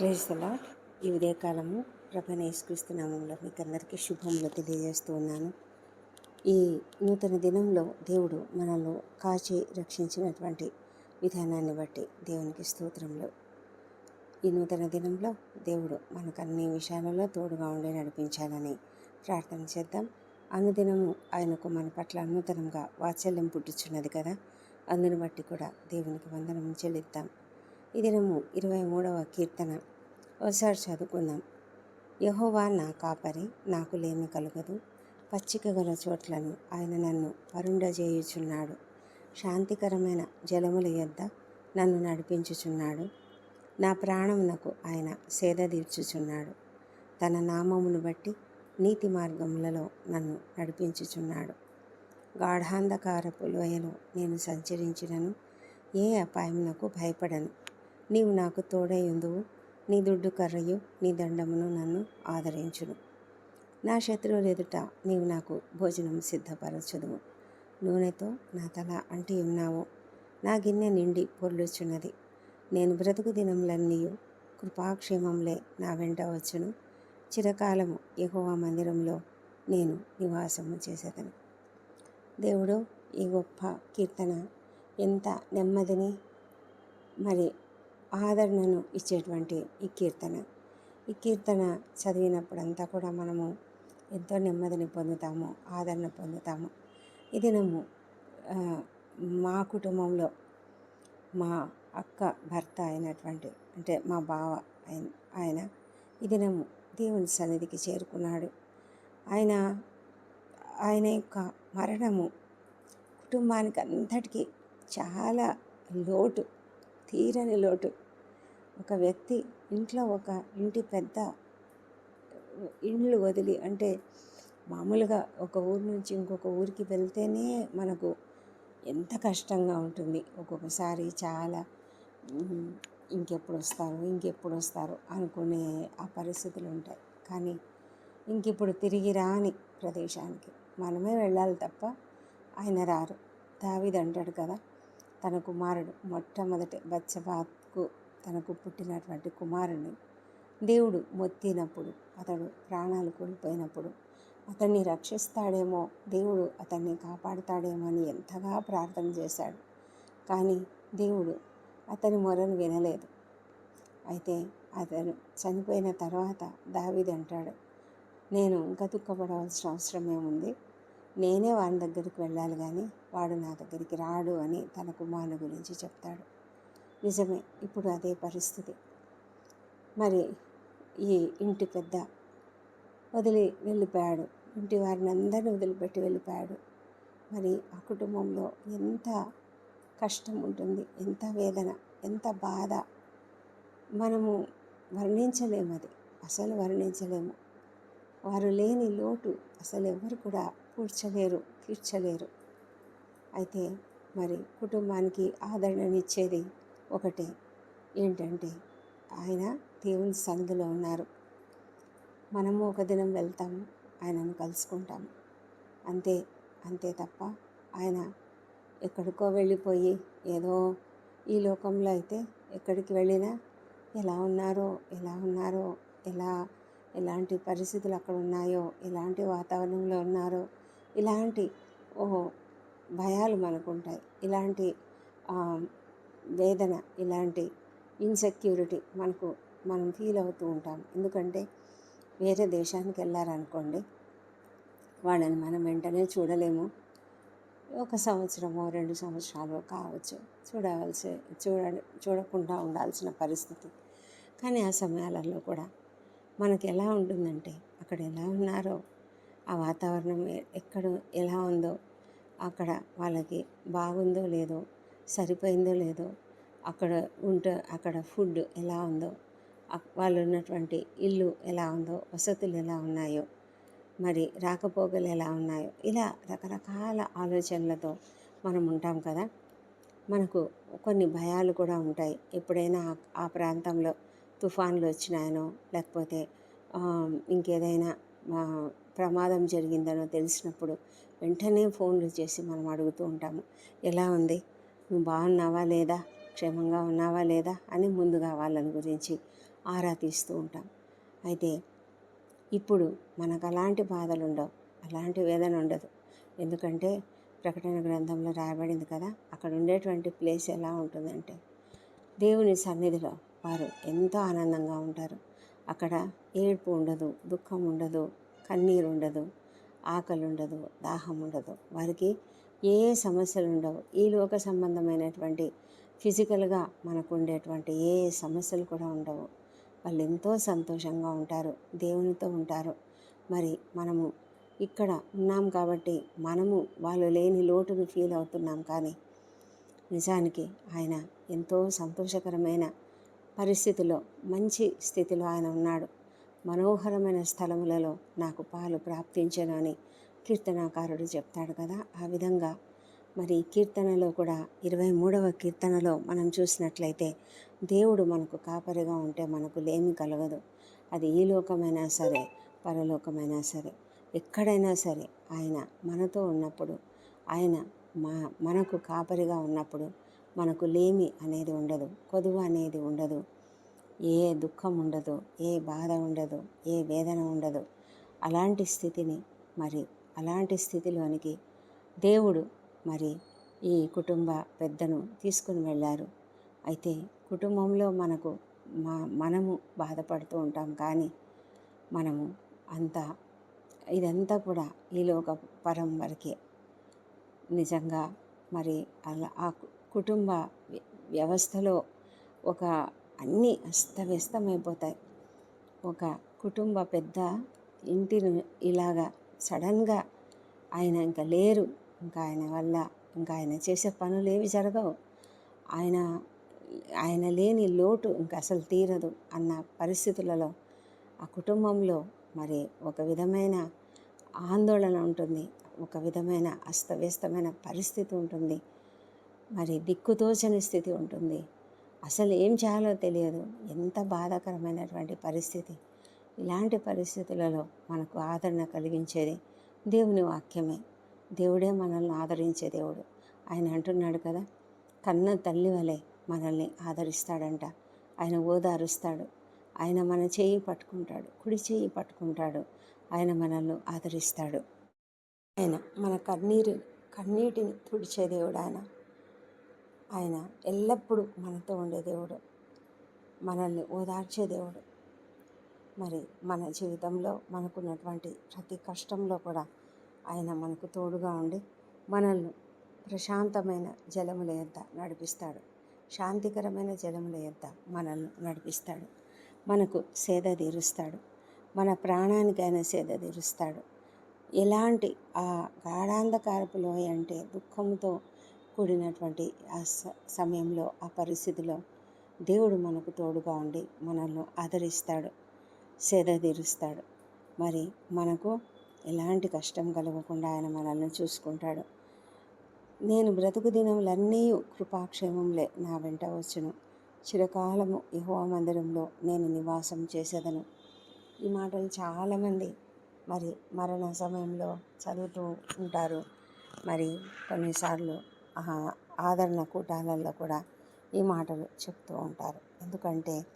Praise ఈ ఉదయకాలము ప్రభని యేసుక్రీస్తు నామంలో మీకు అందరికీ శుభములు తెలియజేస్తూ ఉన్నాను. ఈ నూతన దినంలో దేవుడు మనల్ని కాచి రక్షించినటువంటి విధానాన్ని బట్టి దేవునికి స్తోత్రములు. ఈ నూతన దినంలో దేవుడు మనకు అన్ని విషయాలలో తోడుగా ఉండి నడిపించాలని ప్రార్థన చేద్దాం. అనుదినము ఆయనకు మన పట్ల నూతనంగా వాత్సల్యం పుట్టుచున్నది కదా అందుని బట్టి కూడా దేవునికి వందనం చెల్లిద్దాం. ఈ దినము ఇరవై మూడవ కీర్తన ఒకసారి చదువుకుందాం. యహోవా నా కాపరి నాకు లేమి కలగదు. పచ్చిక గల చోట్లను ఆయన నన్ను పరుండజేయుచున్నాడు శాంతికరమైన జలముల యొద్ద నన్ను నడిపించుచున్నాడు. నా ప్రాణమునకు ఆయన సేద తీర్చుచున్నాడు. తన నామమును బట్టి నీతి మార్గములలో నన్ను నడిపించుచున్నాడు. గాఢాంధకారపు లోయలో నేను సంచరించినను. ఏ అపాయమునకు భయపడను. నీవు నాకు తోడై ఉందువు. నీ దుడ్డు కర్రయు నీ దండమును నన్ను ఆదరించును. నా శత్రువులు ఎదుట నీవు నాకు భోజనం సిద్ధపరచుదువు. నూనెతో నా తల అంటి ఉన్నావు. నా గిన్నె నిండి పొర్లుచున్నది. నేను బ్రతుకు దినములన్నీ కృపాక్షేమంలే నా వెంట వచ్చును. చిరకాలము ఎగువ మందిరంలో నేను నివాసము చేసేదను. దేవుడు ఈ గొప్ప కీర్తన ఎంత నెమ్మదిని మరి ఆదరణను ఇచ్చేటువంటి ఈ కీర్తన. ఈ కీర్తన చదివినప్పుడంతా కూడా మనము ఎంతో నెమ్మదిని పొందుతాము ఆదరణ పొందుతాము. ఈ దినము మా కుటుంబంలో మా అక్క భర్త అయినటువంటి అంటే మా బావ ఆయన ఆయన ఈ దినము దేవుని సన్నిధికి చేరుకున్నాడు. ఆయన ఆయన యొక్క మరణము కుటుంబానికి అంతటికీ చాలా లోటు తీరని లోటు. ఒక వ్యక్తి ఇంట్లో ఒక ఇంటి పెద్ద ఇండ్లు వదిలి అంటే మామూలుగా ఒక ఊరు నుంచి ఇంకొక ఊరికి వెళ్తేనే మనకు ఎంత కష్టంగా ఉంటుంది. ఒక్కొక్కసారి చాలా ఇంకెప్పుడు వస్తారు ఇంకెప్పుడు వస్తారు అనుకునే ఆ పరిస్థితులు ఉంటాయి. కానీ ఇంకిప్పుడు తిరిగి రాని ప్రదేశానికి మనమే వెళ్ళాలి తప్ప ఆయన రారు. దావీదు అంటాడు కదా తన కుమారుడు మొట్టమొదటి బచ్చబాత్కు తనకు పుట్టినటువంటి కుమారుని. దేవుడు మొత్తినప్పుడు అతడు ప్రాణాలు కోల్పోయినప్పుడు అతన్ని రక్షిస్తాడేమో దేవుడు అతన్ని కాపాడుతాడేమో అని ఎంతగా ప్రార్థన చేశాడు. కానీ దేవుడు అతని మొరను వినలేదు. అయితే అతను చనిపోయిన తర్వాత దావిది అంటాడు నేను ఇంకా దుఃఖపడవలసిన అవసరం ఏముంది? నేనే వాని దగ్గరికి వెళ్ళాలి కానీ వాడు నా దగ్గరికి రాడు అని తన కుమారుని గురించి చెప్తాడు. నిజమే ఇప్పుడు అదే పరిస్థితి. మరి ఈ ఇంటి పెద్ద వదిలి వెళ్ళిపోయాడు. ఇంటి వారిని అందరినీ వదిలిపెట్టి వెళ్ళిపోయాడు. మరి ఆ కుటుంబంలో ఎంత కష్టం ఉంటుంది ఎంత వేదన ఎంత బాధ. మనము వర్ణించలేము అది అసలు వర్ణించలేము. వారు లేని లోటు అసలు ఎవరు కూడా పూడ్చలేరు తీర్చలేరు. అయితే మరి కుటుంబానికి ఆదరణనిచ్చేది ఒకటే ఏంటంటే ఆయన దేవుని సన్నిధిలో ఉన్నారు. మనము ఒక దినం వెళ్తాము ఆయనను కలుసుకుంటాము అంతే అంతే తప్ప ఆయన ఎక్కడికో వెళ్ళిపోయి ఏదో ఈ లోకంలో అయితే ఎక్కడికి వెళ్ళినా ఎలా ఉన్నారో ఎలా ఉన్నారో ఎలా ఎలాంటి పరిస్థితులు అక్కడ ఉన్నాయో ఎలాంటి వాతావరణంలో ఉన్నారో ఇలాంటి ఓ భయాలు మనకు ఉంటాయి ఇలాంటి వేదన ఇలాంటి ఇన్సెక్యూరిటీ మనకు మనం ఫీల్ అవుతూ ఉంటాం ఎందుకంటే వేరే దేశానికి వెళ్ళారనుకోండి వాళ్ళని మనం వెంటనే చూడలేము. ఒక సంవత్సరమో రెండు సంవత్సరాలు కావచ్చు చూడవలసి చూడ చూడకుండా ఉండాల్సిన పరిస్థితి. కానీ ఆ సమయాలలో కూడా మనకి ఎలా ఉంటుందంటే అక్కడ ఎలా ఉన్నారో ఆ వాతావరణం ఎక్కడ ఎలా ఉందో అక్కడ వాళ్ళకి బాగుందో లేదో సరిపోయిందో లేదో అక్కడ ఉంటే అక్కడ ఫుడ్ ఎలా ఉందో వాళ్ళు ఉన్నటువంటి ఇల్లు ఎలా ఉందో వసతులు ఎలా ఉన్నాయో మరి రాకపోకలు ఎలా ఉన్నాయో ఇలా రకరకాల ఆలోచనలతో మనం ఉంటాం కదా. మనకు కొన్ని భయాలు కూడా ఉంటాయి. ఎప్పుడైనా ఆ- ప్రాంతంలో తుఫాన్లు వచ్చినాయనో లేకపోతే ఇంకేదైనా ప్రమాదం జరిగిందనో తెలిసినప్పుడు వెంటనే ఫోన్లు చేసి మనం అడుగుతూ ఉంటాము ఎలా ఉంది? నువ్వు బాగున్నావా లేదా? క్షేమంగా ఉన్నావా లేదా? అని ముందుగా వాళ్ళని గురించి ఆరా తీస్తూ ఉంటాం. అయితే ఇప్పుడు మనకు అలాంటి బాధలు ఉండవు అలాంటి వేదన ఉండదు. ఎందుకంటే ప్రకటన గ్రంథంలో రాయబడింది కదా అక్కడ ఉండేటువంటి ప్లేస్ ఎలా ఉంటుందంటే దేవుని సన్నిధిలో వారు ఎంతో ఆనందంగా ఉంటారు. అక్కడ ఏడుపు ఉండదు దుఃఖం ఉండదు కన్నీరు ఉండదు. ఆకలి ఉండదు దాహం ఉండదు వారికి ఏ సమస్యలు ఉండవు ఈ లోక సంబంధమైనటువంటి ఫిజికల్గా మనకు ఉండేటువంటి ఏ సమస్యలు కూడా ఉండవు. వాళ్ళు ఎంతో సంతోషంగా ఉంటారు దేవునితో ఉంటారు. మరి మనము ఇక్కడ ఉన్నాం కాబట్టి మనము వాళ్ళు లేని లోటును ఫీల్ అవుతున్నాం కానీ నిజానికి ఆయన ఎంతో సంతోషకరమైన పరిస్థితిలో మంచి స్థితిలో ఆయన ఉన్నాడు. మనోహరమైన స్థలములలో నాకు పాలు ప్రాప్తించను అని కీర్తనాకారుడు చెప్తాడు కదా. ఆ విధంగా మరి కీర్తనలో కూడా ఇరవై మూడవ కీర్తనలో మనం చూసినట్లయితే దేవుడు మనకు కాపరిగా ఉంటే మనకు లేమి కలగదు. అది ఈ లోకమైనా సరే పరలోకమైనా సరే ఎక్కడైనా సరే ఆయన మనతో ఉన్నప్పుడు ఆయన మా మనకు కాపరిగా ఉన్నప్పుడు మనకు లేమి అనేది ఉండదు కొదువు అనేది ఉండదు. ఏ దుఃఖం ఉండదు ఏ బాధ ఉండదు ఏ వేదన ఉండదు. అలాంటి స్థితిని మరి అలాంటి స్థితిలోనికి దేవుడు మరి ఈ కుటుంబ పెద్దను తీసుకుని వెళ్ళారు. అయితే కుటుంబంలో మనకు మా మనము బాధపడుతూ ఉంటాం కానీ మనము అంతా ఇదంతా కూడా ఈ లోక పరం వరకే. నిజంగా మరి అలా ఆ కుటుంబ వ్యవస్థలో ఒక అన్నీ అస్తవ్యస్తమైపోతాయి. ఒక కుటుంబ పెద్ద ఇంటిని ఇలాగా సడన్గా ఆయన ఇంకా లేరు ఇంకా ఆయన వల్ల ఇంకా ఆయన చేసే పనులు ఏవి జరగవు. ఆయన ఆయన లేని లోటు ఇంకా అసలు తీరదు అన్న పరిస్థితులలో ఆ కుటుంబంలో మరి ఒక విధమైన ఆందోళన ఉంటుంది ఒక విధమైన అస్తవ్యస్తమైన పరిస్థితి ఉంటుంది మరి దిక్కుతోచని స్థితి ఉంటుంది. అసలు ఏం చేయాలో తెలియదు. ఎంత బాధాకరమైనటువంటి పరిస్థితి. ఇలాంటి పరిస్థితులలో మనకు ఆదరణ కలిగించేది దేవుని వాక్యమే. దేవుడే మనల్ని ఆదరించే దేవుడు. ఆయన అంటున్నాడు కదా కన్న తల్లి వలె మనల్ని ఆదరిస్తాడంట. ఆయన ఓదారుస్తాడు. ఆయన మన చేయి పట్టుకుంటాడు. కుడి చేయి పట్టుకుంటాడు. ఆయన మనల్ని ఆదరిస్తాడు. ఆయన మన కన్నీరు కన్నీటిని తుడిచే దేవుడు ఆయన. ఆయన ఎల్లప్పుడూ మనతో ఉండే దేవుడు. మనల్ని ఓదార్చే దేవుడు. మరి మన జీవితంలో మనకున్నటువంటి ప్రతి కష్టంలో కూడా ఆయన మనకు తోడుగా ఉండి మనల్ని ప్రశాంతమైన జలముల యొద్ద నడిపిస్తాడు. శాంతికరమైన జలముల యొద్ద మనల్ని నడిపిస్తాడు. మనకు సేద తీరుస్తాడు. మన ప్రాణానికి ఆయన సేద తీరుస్తాడు. ఎలాంటి ఆ గాఢాంధకారపు లోయ అంటే దుఃఖంతో కూడినటువంటి ఆ సమయంలో ఆ పరిస్థితిలో దేవుడు మనకు తోడుగా ఉండి మనల్ని ఆదరిస్తాడు సేద తీరుస్తాడు. మరి మనకు ఎలాంటి కష్టం కలగకుండా ఆయన మనల్ని చూసుకుంటాడు. నేను బ్రతుకు దినములన్నీ కృపాక్షేమంలే నా వెంట వచ్చును. చిరకాలము యహోవ మందిరంలో నేను నివాసం చేసేదను. ఈ మాటలు చాలామంది మరి మరణ సమయంలో చదువుతూ ఉంటారు. మరి కొన్నిసార్లు ఆదరణ కూటాలలో కూడా ఈ మాటలు చెప్తూ ఉంటారు. ఎందుకంటే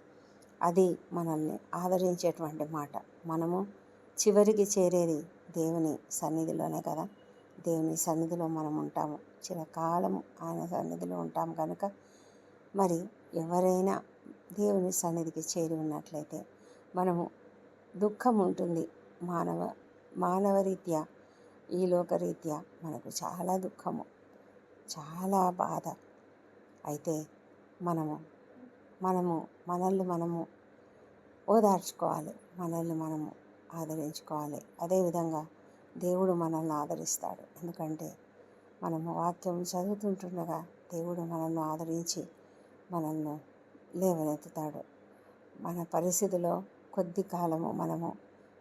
అది మనల్ని ఆదరించేటువంటి మాట. మనము చివరికి చేరేది దేవుని సన్నిధిలోనే కదా. దేవుని సన్నిధిలో మనం ఉంటాము. చిరకాలము ఆయన సన్నిధిలో ఉంటాం కనుక మరి ఎవరైనా దేవుని సన్నిధికి చేరి ఉన్నట్లయితే మనము దుఃఖం ఉంటుంది. మానవ మానవరీత్యా ఈ లోకరీత్యా మనకు చాలా దుఃఖము. చాలా బాధ. అయితే మనము మనము మనల్ని మనము ఓదార్చుకోవాలి. మనల్ని మనము ఆదరించుకోవాలి. అదేవిధంగా దేవుడు మనల్ని ఆదరిస్తాడు. ఎందుకంటే మనము వాక్యం చదువుతుంటుండగా దేవుడు మనల్ని ఆదరించి మనల్ని లేవనెత్తుతాడు. మన పరిస్థితిలో కొద్ది కాలము మనము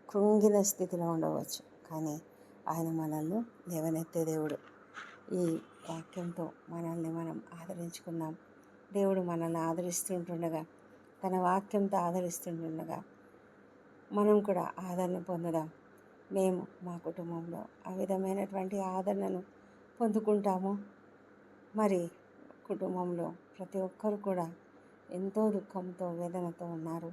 కృంగిన స్థితిలో ఉండవచ్చు. కానీ ఆయన మనల్ని లేవనెత్తే దేవుడు. ఈ వాక్యంతో మనల్ని మనం ఆదరించుకున్నాం దేవుడు మనల్ని ఆదరిస్తుంటుండగా తన వాక్యంతో ఆదరిస్తుంటుండగా మనం కూడా ఆదరణ పొందుదాం. మేము మా కుటుంబంలో ఆ విధమైనటువంటి ఆదరణను పొందుకుంటాము. మరి కుటుంబంలో ప్రతి ఒక్కరు కూడా ఎంతో దుఃఖంతో వేదనతో ఉన్నారు.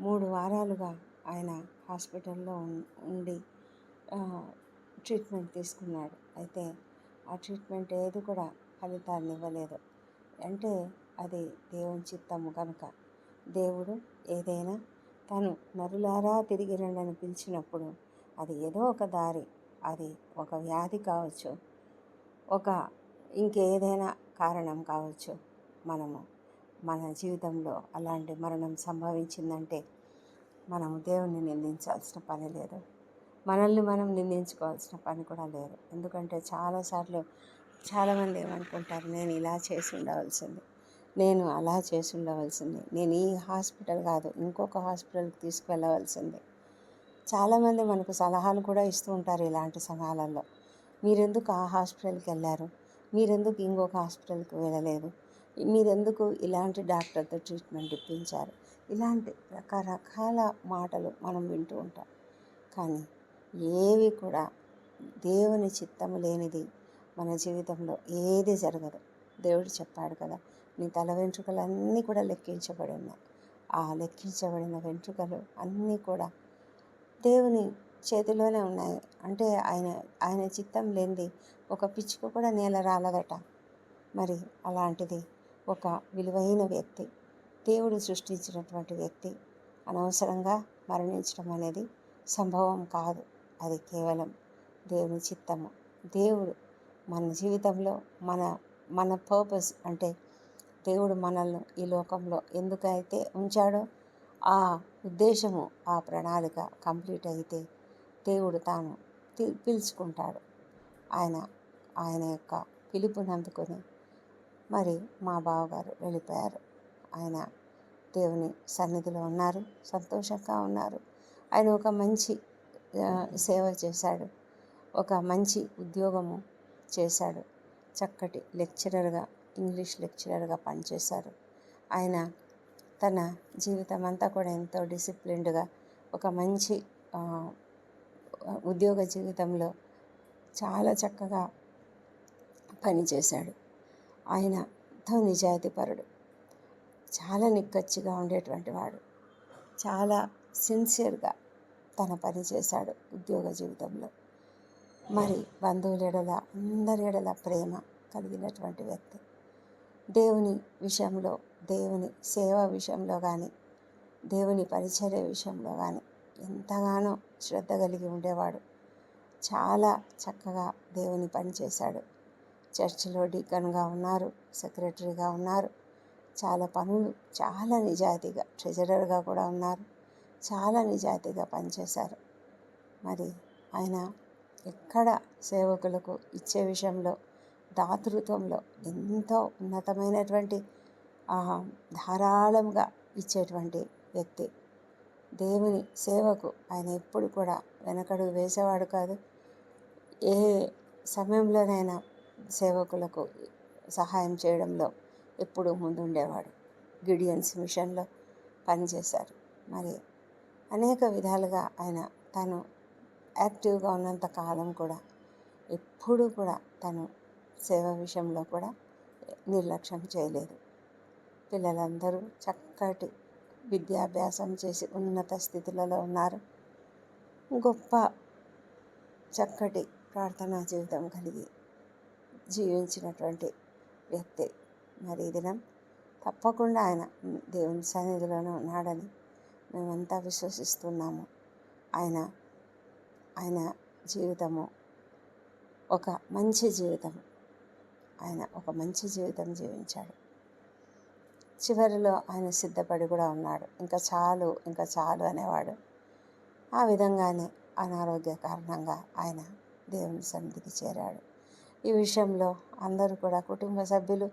మూడు వారాలుగా ఆయన హాస్పిటల్లో ఉం- ఉండి ట్రీట్మెంట్ తీసుకున్నాడు. అయితే ఆ ట్రీట్మెంట్ ఏది కూడా ఫలితాన్ని ఇవ్వలేదు. అంటే అది దేవుని చిత్తము కనుక దేవుడు ఏదైనా తను నరులారా తిరిగి రండని పిలిచినప్పుడు అది ఏదో ఒక దారి అది ఒక వ్యాధి కావచ్చు ఒక ఇంకేదైనా కారణం కావచ్చు. మనము మన జీవితంలో అలాంటి మరణం సంభవించిందంటే మనము దేవుణ్ణి నిందించాల్సిన పని లేదు. మనల్ని మనం నిందించుకోవాల్సిన పని కూడా లేదు. ఎందుకంటే చాలాసార్లు చాలామంది ఏమనుకుంటారు నేను ఇలా చేసి ఉండవలసింది నేను అలా చేసి ఉండవలసింది నేను ఈ హాస్పిటల్ కాదు ఇంకొక హాస్పిటల్కి తీసుకువెళ్ళవలసింది. చాలామంది మనకు సలహాలు కూడా ఇస్తూ ఉంటారు ఇలాంటి సమయాలలో. మీరెందుకు ఆ హాస్పిటల్కి వెళ్ళారు? మీరెందుకు ఇంకొక హాస్పిటల్కి వెళ్ళలేదు? మీరెందుకు ఇలాంటి డాక్టర్తో ట్రీట్మెంట్ ఇప్పించారు? ఇలాంటి రకరకాల మాటలు మనం వింటూ ఉంటాం. కానీ ఏవి కూడా దేవుని చిత్తం లేనిది మన జీవితంలో ఏది జరగదు. దేవుడు చెప్పాడు కదా నీ తల వెంట్రుకలన్నీ కూడా లెక్కించబడి ఉన్నాయి. ఆ లెక్కించబడిన వెంట్రుకలు అన్నీ కూడా దేవుని చేతిలోనే ఉన్నాయి. అంటే ఆయన ఆయన చిత్తం లేనిది ఒక పిచ్చుక కూడా నేల రాలదట. మరి అలాంటిది ఒక విలువైన వ్యక్తి దేవుడు సృష్టించినటువంటి వ్యక్తి అనవసరంగా మరణించడం అనేది సంభవం కాదు. అది కేవలం దేవుని చిత్తము. దేవుడు మన జీవితంలో మన మన పర్పస్ అంటే దేవుడు మనల్ని ఈ లోకంలో ఎందుకైతే ఉంచాడో ఆ ఉద్దేశము ఆ ప్రణాళిక కంప్లీట్ అయితే దేవుడు తాను పిలుచుకుంటాడు. ఆయన ఆయన యొక్క పిలుపుని అందుకొని మరి మా బావగారు వెళ్ళిపోయారు. ఆయన దేవుని సన్నిధిలో ఉన్నారు సంతోషంగా ఉన్నారు. ఆయన ఒక మంచి సేవ చేశాడు. ఒక మంచి ఉద్యోగము చేశాడు. చక్కటి లెక్చరర్గా ఇంగ్లీష్ లెక్చరర్గా పనిచేశారు. ఆయన తన జీవితం అంతా కూడా ఎంతో డిసిప్లిన్డ్గా ఒక మంచి ఉద్యోగ జీవితంలో చాలా చక్కగా పనిచేశాడు. ఆయన ఎంతో నిజాయితీపరుడు. చాలా నిక్కచ్చిగా ఉండేటువంటి వాడు. చాలా సిన్సియర్గా తన పని చేశాడు ఉద్యోగ జీవితంలో. మరి బంధువుల ఎడల అందరి ఎడల ప్రేమ కలిగినటువంటి వ్యక్తి. దేవుని విషయంలో దేవుని సేవ విషయంలో కానీ దేవుని పరిచర్య విషయంలో కానీ ఎంతగానో శ్రద్ధ కలిగి ఉండేవాడు. చాలా చక్కగా దేవుని పని చేశాడు. చర్చిలో డీకన్గా ఉన్నారు సెక్రటరీగా ఉన్నారు. చాలా పనులు చాలా నిజాయితీగా ట్రెజరర్గా కూడా ఉన్నారు. చాలా నిజాయితీగా పనిచేశారు. మరి ఆయన ఎక్కడ సేవకులకు ఇచ్చే విషయంలో దాతృత్వంలో ఎంతో ఉన్నతమైనటువంటి ధారాళంగా ఇచ్చేటువంటి వ్యక్తి. దేవుని సేవకు ఆయన ఎప్పుడు కూడా వెనకడుగు వేసేవాడు కాదు. ఏ సమయంలోనైనా సేవకులకు సహాయం చేయడంలో ఎప్పుడూ ముందుండేవాడు. గిడియన్స్ మిషన్లో పనిచేశారు. మరి అనేక విధాలుగా ఆయన తను యాక్టివ్గా ఉన్నంత కాలం కూడా ఎప్పుడూ కూడా తను సేవ విషయంలో కూడా నిర్లక్ష్యం చేయలేదు. పిల్లలందరూ చక్కటి విద్యాభ్యాసం చేసి ఉన్నత స్థితులలో ఉన్నారు. గొప్ప చక్కటి ప్రార్థనా జీవితం కలిగి జీవించినటువంటి వ్యక్తి. మరి దినం తప్పకుండా ఆయన దేవుని సన్నిధిలోనే ఉన్నాడని మేమంతా విశ్వసిస్తున్నాము. ఆయన ఆయన జీవితము ఒక మంచి జీవితం. ఆయన ఒక మంచి జీవితం జీవించాడు. చివరిలో ఆయన సిద్ధపడి కూడా ఉన్నాడు. ఇంకా చాలు ఇంకా చాలు అనేవాడు. ఆ విధంగానే అనారోగ్య కారణంగా ఆయన దేవుని సన్నిధికి చేరాడు. ఈ విషయంలో అందరూ కూడా కుటుంబ సభ్యులు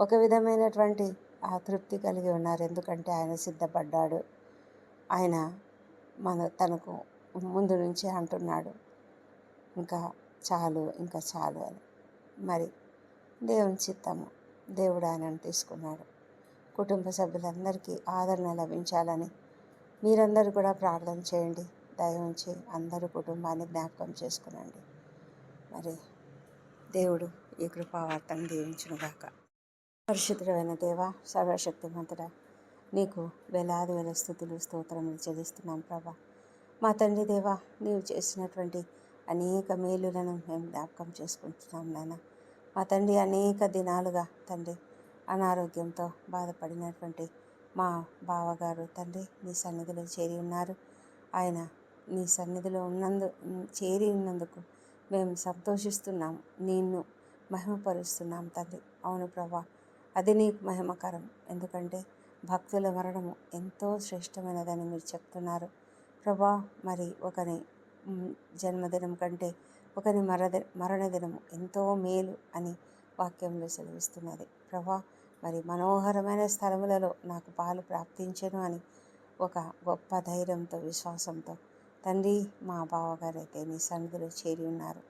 ఒక విధమైనటువంటి ఆ తృప్తి కలిగి ఉన్నారు. ఎందుకంటే ఆయన సిద్ధపడ్డాడు. ఆయన మన తనకు ముందు నుంచి అంటున్నాడు. ఇంకా చాలు ఇంకా చాలు అని. మరి దేవుని చిత్తము దేవుడు ఆయనను తీసుకున్నాడు. కుటుంబ సభ్యులందరికీ ఆదరణ లభించాలని మీరందరూ కూడా ప్రార్థన చేయండి. దయ ఉంచి అందరూ కుటుంబాన్ని జ్ఞాపకం చేసుకునండి. మరి దేవుడు ఈ కృపావార్తను దీవించునుగాక. పరిశుద్ధమైన దేవ సర్వశక్తిమంతుడ నీకు వేలాది వేల స్థుతులు స్తోత్రములు చెల్లిస్తున్నాం ప్రభా. మా తండ్రి దేవా నీవు చేసినటువంటి అనేక మేలులను మేము జ్ఞాపకం చేసుకుంటున్నాం నాన్న. మా తండ్రి అనేక దినాలుగా తండ్రి అనారోగ్యంతో బాధపడినటువంటి మా బావగారు తండ్రి నీ సన్నిధిలో చేరి ఉన్నారు. ఆయన నీ సన్నిధిలో ఉన్నందు చేరి ఉన్నందుకు మేము సంతోషిస్తున్నాం. నిన్ను మహిమపరుస్తున్నాం తండ్రి. అవును ప్రభా అది నీకు మహిమకరం. ఎందుకంటే భక్తుల మరణము ఎంతో శ్రేష్టమైనదని మీరు చెప్తున్నారు. ప్రభా మరి ఒకని జన్మదినం కంటే ఒకని మరద మరణదినము ఎంతో మేలు అని వాక్యంలో సెలవిస్తున్నది. ప్రభా మరి మనోహరమైన స్థలములలో నాకు పాలు ప్రాప్తించను అని ఒక గొప్ప ధైర్యంతో విశ్వాసంతో తండ్రి మా బావగారైతే నీ సన్నిధిలో చేరి ఉన్నారు.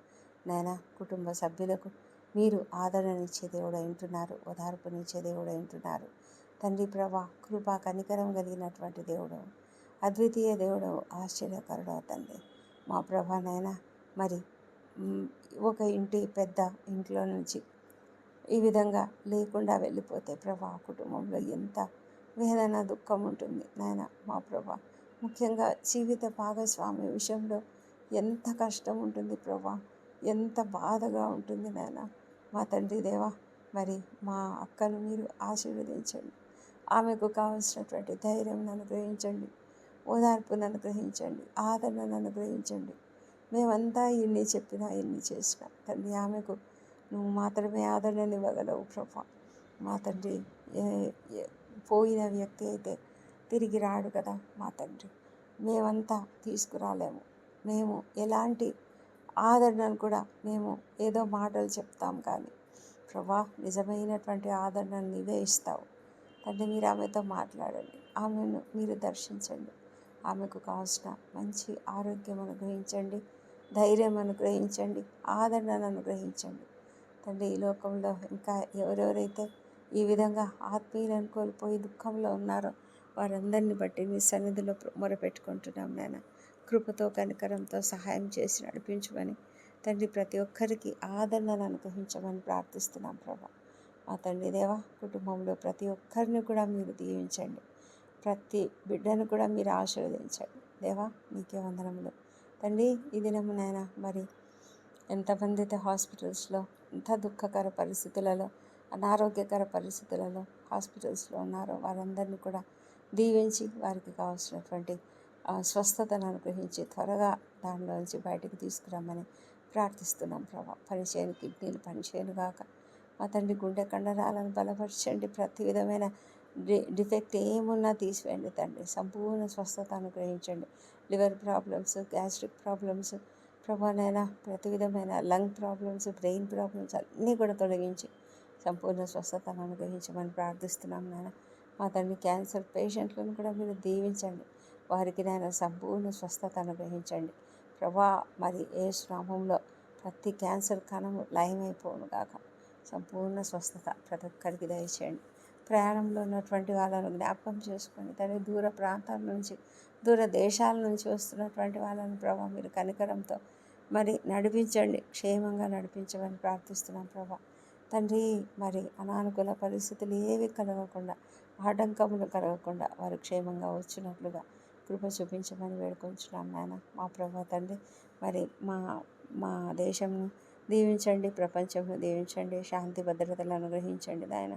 నాయన కుటుంబ సభ్యులకు మీరు ఆదరణనిచ్చే దేవుడు వింటున్నారు ఓదార్పునిచ్చే దేవుడు ఉంటున్నారు. తండ్రి ప్రభా కృపా కనికరం కలిగినటువంటి దేవుడు అద్వితీయ దేవుడు ఆశ్చర్యకరుడు తండ్రి. మా ప్రభానైనా మరి ఒక ఇంటి పెద్ద ఇంట్లో నుంచి ఈ విధంగా లేకుండా వెళ్ళిపోతే ప్రభా కుటుంబంలో ఎంత వేదన దుఃఖం ఉంటుంది నాయన మా ప్రభా. ముఖ్యంగా జీవిత భాగస్వామి విషయంలో ఎంత కష్టం ఉంటుంది ప్రభా ఎంత బాధగా ఉంటుంది నాయన. మా తండ్రి దేవా మరి మా అక్కను మీరు ఆశీర్వదించండి. ఆమెకు కావలసినటువంటి ధైర్యం అనుగ్రహించండి ఓదార్పును అనుగ్రహించండి ఆదరణను అనుగ్రహించండి మేమంతా ఇన్ని చెప్పినా ఇన్ని చేసినా తండ్రి ఆమెకు నువ్వు మాత్రమే ఆదరణని ఇవ్వగలవు ప్రభా. మా తండ్రి పోయిన వ్యక్తి అయితే తిరిగి రాడు కదా మా తండ్రి. మేమంతా తీసుకురాలేము. మేము ఎలాంటి ఆదరణను కూడా మేము ఏదో మాటలు చెప్తాం కానీ ప్రభా నిజమైనటువంటి ఆదరణను నీవే ఇస్తావు. తండ్రి మీరు ఆమెతో మాట్లాడండి. ఆమెను మీరు దర్శించండి. ఆమెకు కావాల్సిన మంచి ఆరోగ్యం అనుగ్రహించండి. ధైర్యం అనుగ్రహించండి. ఆదరణను అనుగ్రహించండి. తండ్రి ఈ లోకంలో ఇంకా ఎవరెవరైతే ఈ విధంగా ఆత్మీయులను కోల్పోయి దుఃఖంలో ఉన్నారో వారందరిని బట్టి మీ సన్నిధిలో మొరపెట్టుకుంటున్నాం నాయన. కృపతో కనికరంతో సహాయం చేసి నడిపించమని తండ్రి ప్రతి ఒక్కరికి ఆదరణను అనుగ్రహించమని ప్రార్థిస్తున్నాం ప్రభా. మా తండ్రి దేవా కుటుంబంలో ప్రతి ఒక్కరిని కూడా మీరు దీవించండి. ప్రతి బిడ్డను కూడా మీరు ఆశీర్వదించండి. దేవా నీకే వందనములు. తండ్రి ఈ దినము నాయన మరి ఎంతమంది అయితే హాస్పిటల్స్లో ఎంత దుఃఖకర పరిస్థితులలో అనారోగ్యకర పరిస్థితులలో హాస్పిటల్స్లో ఉన్నారో వారందరినీ కూడా దీవించి వారికి కావాల్సినటువంటి స్వస్థతను అనుగ్రహించి త్వరగా దానిలోంచి బయటకు తీసుకురామని ప్రార్థిస్తున్నాం ప్రభా. పనిచేయని కిడ్నీలు పనిచేయను గాక. మా గుండె కండరాలను బలపరచండి. ప్రతి విధమైన డి డిఫెక్ట్ ఏమున్నా తీసివేయండి తండ్రి. సంపూర్ణ స్వస్థత అనుగ్రహించండి. లివర్ ప్రాబ్లమ్స్ గ్యాస్ట్రిక్ ప్రాబ్లమ్స్ ప్రభానైనా ప్రతి విధమైన లంగ్ ప్రాబ్లమ్స్ బ్రెయిన్ ప్రాబ్లమ్స్ అన్నీ కూడా తొలగించి సంపూర్ణ స్వస్థతను అనుగ్రహించమని ప్రార్థిస్తున్నాం నాయన. మా తండ్రి క్యాన్సర్ పేషెంట్లను కూడా మీరు దీవించండి. వారికి నాయన సంపూర్ణ స్వస్థత అనుగ్రహించండి. ప్రభా మరి ఏ శ్రామంలో ప్రతి క్యాన్సర్ కణము లయమైపోను కాక సంపూర్ణ స్వస్థత ప్రతి ఒక్కరికి దయచేయండి. ప్రయాణంలో ఉన్నటువంటి వాళ్ళను జ్ఞాపకం చేసుకొని తండ్రి దూర ప్రాంతాల నుంచి దూర దేశాల నుంచి వస్తున్నటువంటి వాళ్ళని ప్రభా మీరు కనికరంతో మరి నడిపించండి. క్షేమంగా నడిపించమని ప్రార్థిస్తున్నాం ప్రభా. తండ్రి మరి అనానుకూల పరిస్థితులు ఏవి కలగకుండా ఆటంకములు కలగకుండా వారు క్షేమంగా వచ్చినట్లుగా కృప చూపించమని వేడుకొంచున్నాం నాయన. మా ప్రభా తండ్రి మరి మా మా దేశంను దీవించండి ప్రపంచంను దీవించండి శాంతి భద్రతలు అనుగ్రహించండి నాయన.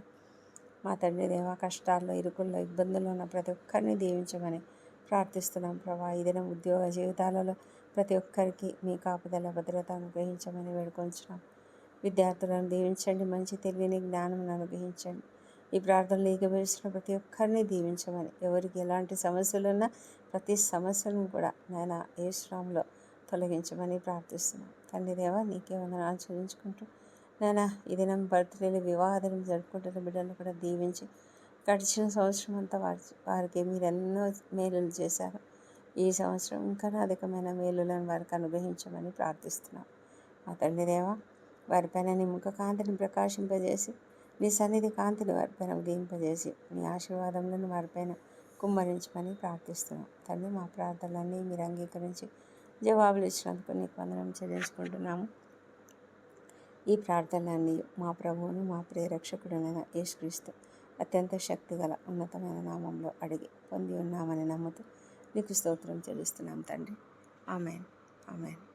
మా తండ్రి దేవా కష్టాల్లో ఇరుకుల్లో ఇబ్బందుల్లో ఉన్న ప్రతి ఒక్కరిని దీవించమని ప్రార్థిస్తున్నాం ప్రభా. ఈ దినం ఉద్యోగ జీవితాలలో ప్రతి ఒక్కరికి మీ కాపుదల భద్రత అనుగ్రహించమని వేడుకొంచున్నాం. విద్యార్థులను దీవించండి మంచి తెలివిని జ్ఞానం అనుగ్రహించండి. ఈ ప్రార్థనలు ఏకీభవిస్తున్న ప్రతి ఒక్కరిని దీవించమని. ఎవరికి ఎలాంటి సమస్యలు ఉన్నా ప్రతి సమస్యను కూడా నాయన ఏ శ్రామంలో తొలగించమని ప్రార్థిస్తున్నాం. తండ్రి దేవా నీకే వందనాలు చెల్లించుకుంటూ నాయన ఈ దినం బర్త్డేలు వివాహ జరుపుకుంటున్న బిడ్డలను కూడా దీవించి గడిచిన సంవత్సరం అంతా వారి వారికి మీరు ఎన్నో మేలులు చేశారు. ఈ సంవత్సరం ఇంకా అధికమైన మేలులను వారికి అనుగ్రహించమని ప్రార్థిస్తున్నాం. మా తండ్రి దేవా వారిపైన నీ ముఖ కాంతిని ప్రకాశింపజేసి నీ సన్నిధి కాంతిని వారిపైన ఉదయింపజేసి నీ ఆశీర్వాదములను వారిపైన కుమ్మరించమని ప్రార్థిస్తున్నాం. తండ్రి మా ప్రార్థనలన్నీ మీరు అంగీకరించి జవాబులు ఇచ్చినందుకు నీకు వందనం చెల్లించుకుంటున్నాము. ఈ ప్రార్థనలన్నీ మా ప్రభువును మా ప్రియరక్షకుడైన యేసుక్రీస్తు అత్యంత శక్తిగల ఉన్నతమైన నామంలో అడిగి పొంది ఉన్నామని నమ్ముతూ నీకు స్తోత్రం చెల్లిస్తున్నాం తండ్రి. ఆమెన్. ఆమెన్.